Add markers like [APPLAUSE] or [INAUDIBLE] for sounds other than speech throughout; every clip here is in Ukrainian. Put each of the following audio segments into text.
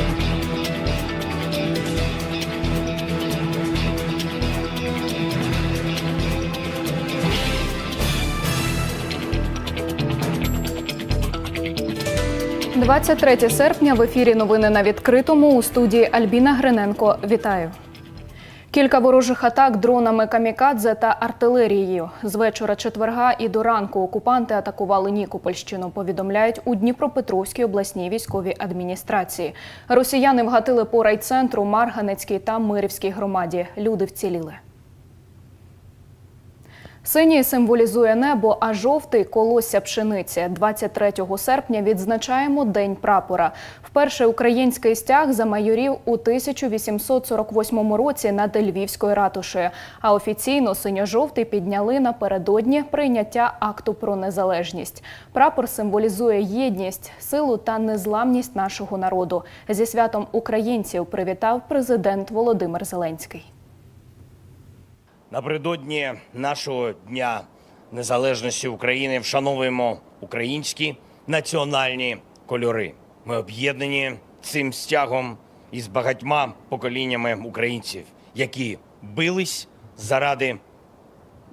– 23 серпня в ефірі новини на відкритому у студії Альбіна Гриненко. Вітаю. Кілька ворожих атак дронами камікадзе та артилерією. З вечора четверга і до ранку окупанти атакували Нікопольщину. Повідомляють у Дніпропетровській обласній військовій адміністрації. Росіяни вгатили по райцентру, Марганецькій та Мирівській громаді. Люди вціліли. Синій символізує небо, а жовтий колосся пшениці. 23 серпня відзначаємо День прапора. Вперше український стяг замайорів у 1848 році над Львівською ратушею. А офіційно синьо-жовтий підняли напередодні прийняття акту про незалежність. Прапор символізує єдність, силу та незламність нашого народу. Зі святом українців привітав президент Володимир Зеленський. Напередодні нашого дня незалежності України вшановуємо українські національні кольори. Ми об'єднані цим стягом із багатьма поколіннями українців, які бились заради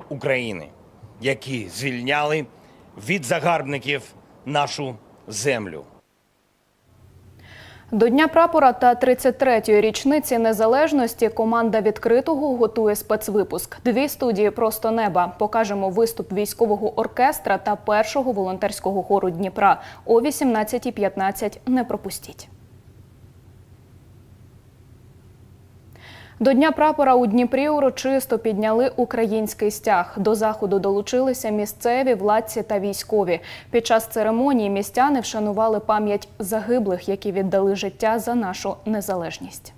України, які звільняли від загарбників нашу землю. До Дня прапора та 33-ї річниці незалежності команда відкритого готує спецвипуск. Дві студії просто неба. Покажемо виступ військового оркестра та першого волонтерського хору Дніпра о 18.15. Не пропустіть. До Дня прапора у Дніпрі урочисто підняли український стяг. До заходу долучилися місцеві владці та військові. Під час церемонії містяни вшанували пам'ять загиблих, які віддали життя за нашу незалежність.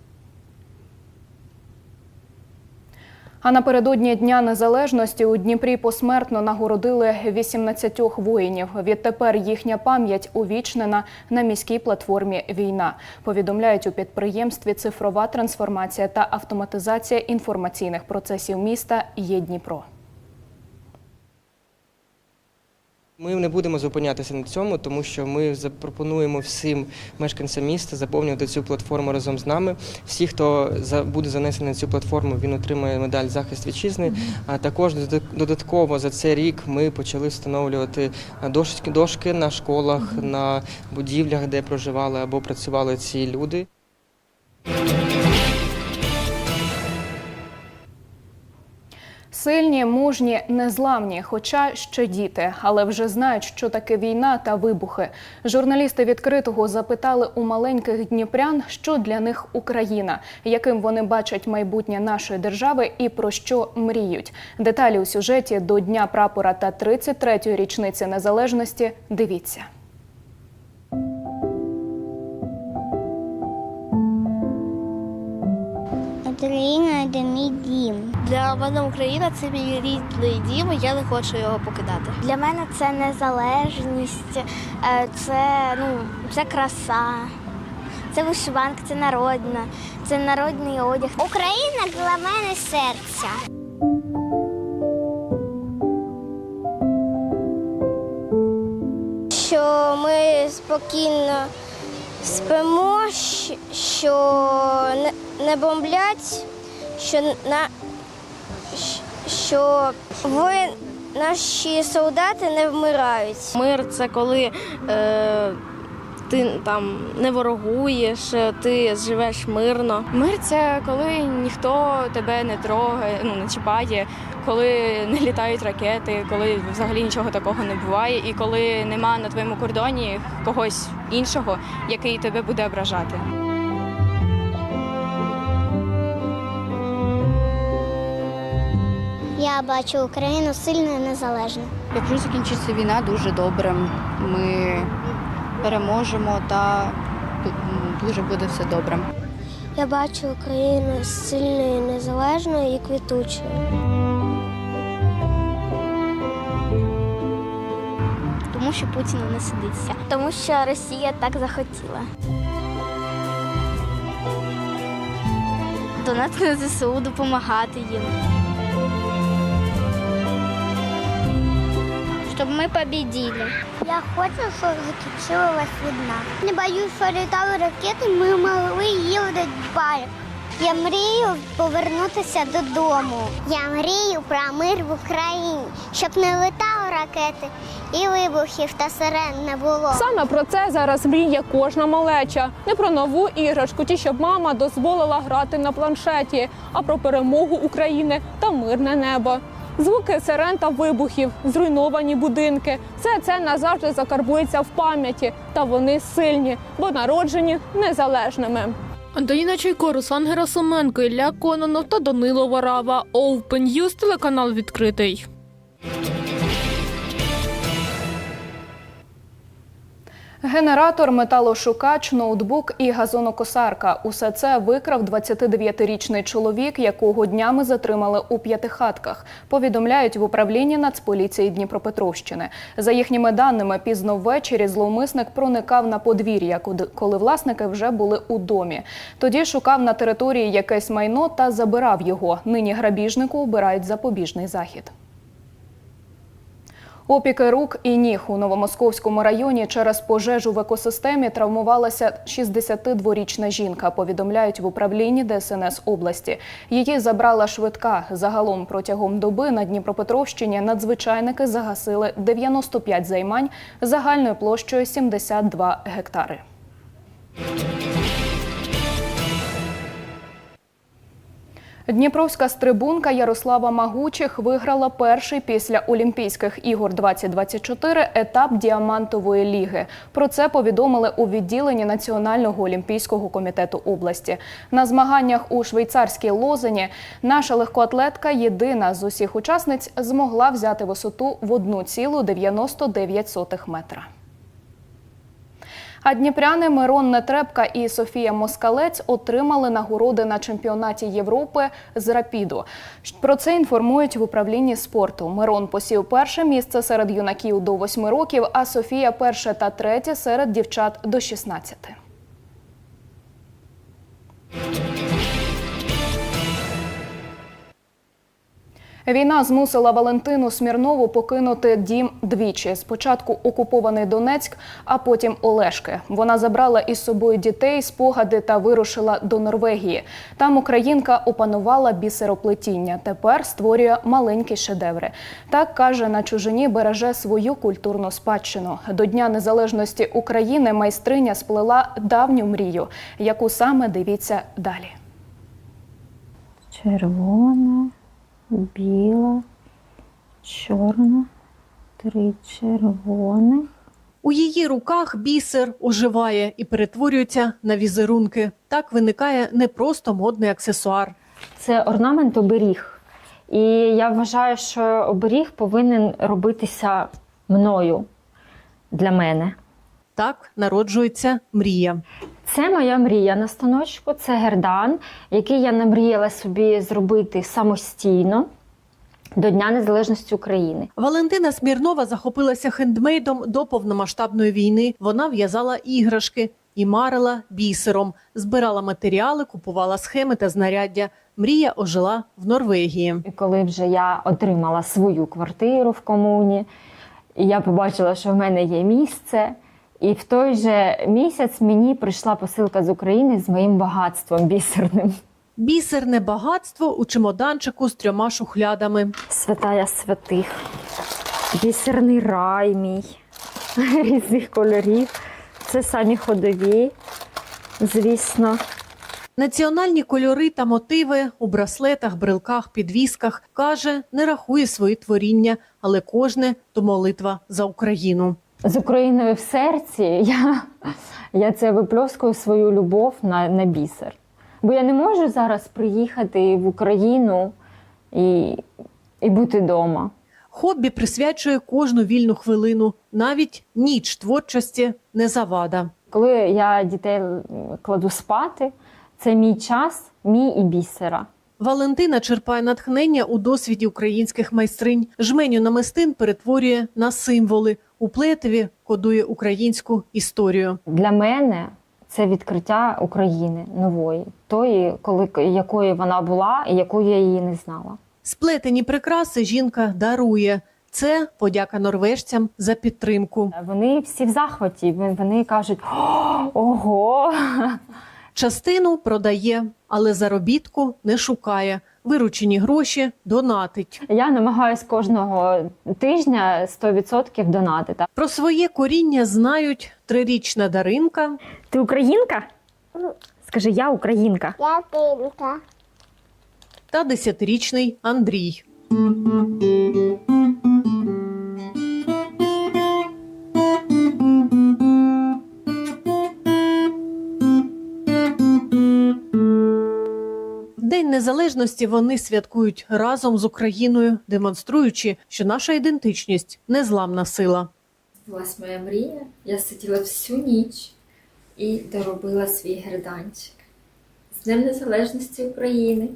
А напередодні Дня Незалежності у Дніпрі посмертно нагородили 18 воїнів. Відтепер їхня пам'ять увічнена на міській платформі Війна. Повідомляють у підприємстві Цифрова трансформація та автоматизація інформаційних процесів міста є Дніпро. Ми не будемо зупинятися на цьому, тому що ми запропонуємо всім мешканцям міста заповнювати цю платформу разом з нами. Всі, хто буде занесений на цю платформу, він отримає медаль захист вітчизни. А також додатково за цей рік ми почали встановлювати дошки, дошки на школах, на будівлях, де проживали або працювали ці люди. Сильні, мужні, незламні, хоча ще діти, але вже знають, що таке війна та вибухи. Журналісти відкритого запитали у маленьких дніпрян, що для них Україна, яким вони бачать майбутнє нашої держави і про що мріють. Деталі у сюжеті до Дня прапора та 33-ї річниці незалежності. Дивіться. Україна це мій дім. Для мене Україна це мій рідний дім, і я не хочу його покидати. Для мене це незалежність, е, це, ну, це краса, це вишиванка, це народна, це народний одяг. Україна для мене серця. Що ми спокійно спимо, що не, бомблять, що на що ви, наші солдати не вмирають. Мир це коли е, ти там не ворогуєш, ти живеш мирно. Мир це коли ніхто тебе не трогає, ну не чіпає, коли не літають ракети, коли взагалі нічого такого не буває, і коли нема на твоєму кордоні когось іншого, який тебе буде ображати. Я бачу Україну сильною і незалежною. Якщо закінчиться війна, дуже добре. Ми переможемо та дуже буде все добре. Я бачу Україну сильною, незалежною і квітучою. Тому що Путіну не сидиться. Тому що Росія так захотіла. Донати на ЗСУ, допомагати їм. Щоб ми победили. Я хочу, щоб закінчилась війна. Не боюсь, що літали ракети, ми могли їздити в парк. Я мрію повернутися додому. Я мрію про мир в Україні, щоб не летали ракети і вибухів та сирен не було. Саме про це зараз мріє кожна малеча. Не про нову іграшку, чи щоб мама дозволила грати на планшеті, а про перемогу України та мирне небо. Звуки сирен та вибухів, зруйновані будинки. Все це назавжди закарбується в пам'яті, та вони сильні, бо народжені незалежними. Антоніна Чайко, Руслан Герасименко, Ілля Кононов та Данило Варава. Open телеканал відкритий. Генератор, металошукач, ноутбук і газонокосарка. Усе це викрав 29-річний чоловік, якого днями затримали у п'ятихатках. Повідомляють в управлінні Нацполіції Дніпропетровщини. За їхніми даними, пізно ввечері зловмисник проникав на подвір'я, коли власники вже були у домі. Тоді шукав на території якесь майно та забирав його. Нині грабіжнику обирають запобіжний захід. Опіки рук і ніг у Новомосковському районі через пожежу в екосистемі травмувалася 62-річна жінка. Повідомляють в управлінні ДСНС області. Її забрала швидка. Загалом протягом доби на Дніпропетровщині надзвичайники загасили 95 займань загальною площею 72 гектари. Дніпровська стрибунка Ярослава Магучих виграла перший після Олімпійських ігор 2024 етап діамантової ліги. Про це повідомили у відділенні Національного олімпійського комітету області. На змаганнях у швейцарській Лозені наша легкоатлетка єдина з усіх учасниць змогла взяти висоту в 1,99 метра. А дніпряни Мирон Нетребка і Софія Москалець отримали нагороди на чемпіонаті Європи з рапіду. Про це інформують в управлінні спорту. Мирон посів перше місце серед юнаків до 8 років, а Софія перше та третє серед дівчат до 16. Війна змусила Валентину Смірнову покинути дім двічі. Спочатку окупований Донецьк, а потім Олешки. Вона забрала із собою дітей, спогади та вирушила до Норвегії. Там українка опанувала бісероплетіння. Тепер створює маленькі шедеври. Так каже, на чужині береже свою культурну спадщину. До Дня Незалежності України майстриня сплела давню мрію, яку саме дивіться далі. червона, біла, чорна, три червоних. У її руках бісер оживає і перетворюється на візерунки. Так виникає не просто модний аксесуар. Це орнамент оберіг. І я вважаю, що оберіг повинен робитися мною для мене. Так народжується мрія. Це моя мрія на станочку, це гердан, який я намріяла собі зробити самостійно до Дня Незалежності України. Валентина Смірнова захопилася хендмейдом до повномасштабної війни. Вона в'язала іграшки і марила бісером, збирала матеріали, купувала схеми та знаряддя. Мрія ожила в Норвегії. І коли вже я отримала свою квартиру в комуні, і я побачила, що в мене є місце. І в той же місяць мені прийшла посилка з України з моїм багатством бісерним. Бісерне багатство у чемоданчику з трьома шухлядами. Святая святих, бісерний рай мій [LAUGHS] різних кольорів. Це самі ходові, звісно. Національні кольори та мотиви у браслетах, брелках, підвісках каже, не рахує свої творіння, але кожне то молитва за Україну. З Україною в серці я, я це випльоскую свою любов на, на бісер. Бо я не можу зараз приїхати в Україну і, і бути вдома. Хобі присвячує кожну вільну хвилину, навіть ніч творчості не завада. Коли я дітей кладу спати, це мій час, мій і бісера. Валентина черпає натхнення у досвіді українських майстринь. Жменю намистин перетворює на символи. У плетеві кодує українську історію. Для мене це відкриття України нової, тої, коли якою вона була і якою я її не знала. Сплетені прикраси жінка дарує. Це подяка норвежцям за підтримку. Вони всі в захваті. Вони- кажуть: «О, ого! Частину продає, але заробітку не шукає. Виручені гроші донатить. Я намагаюсь кожного тижня 100% донатити. Про своє коріння знають трирічна Даринка Ти українка? Скажи, я українка. Я українка. та десятирічний Андрій. Незалежності вони святкують разом з Україною, демонструючи, що наша ідентичність незламна сила. Збулась моя мрія. Я сиділа всю ніч і доробила свій герданчик. З Днем Незалежності України!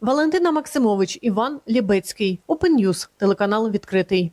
Валентина Максимович, Іван Лібецький, Open News, телеканал відкритий.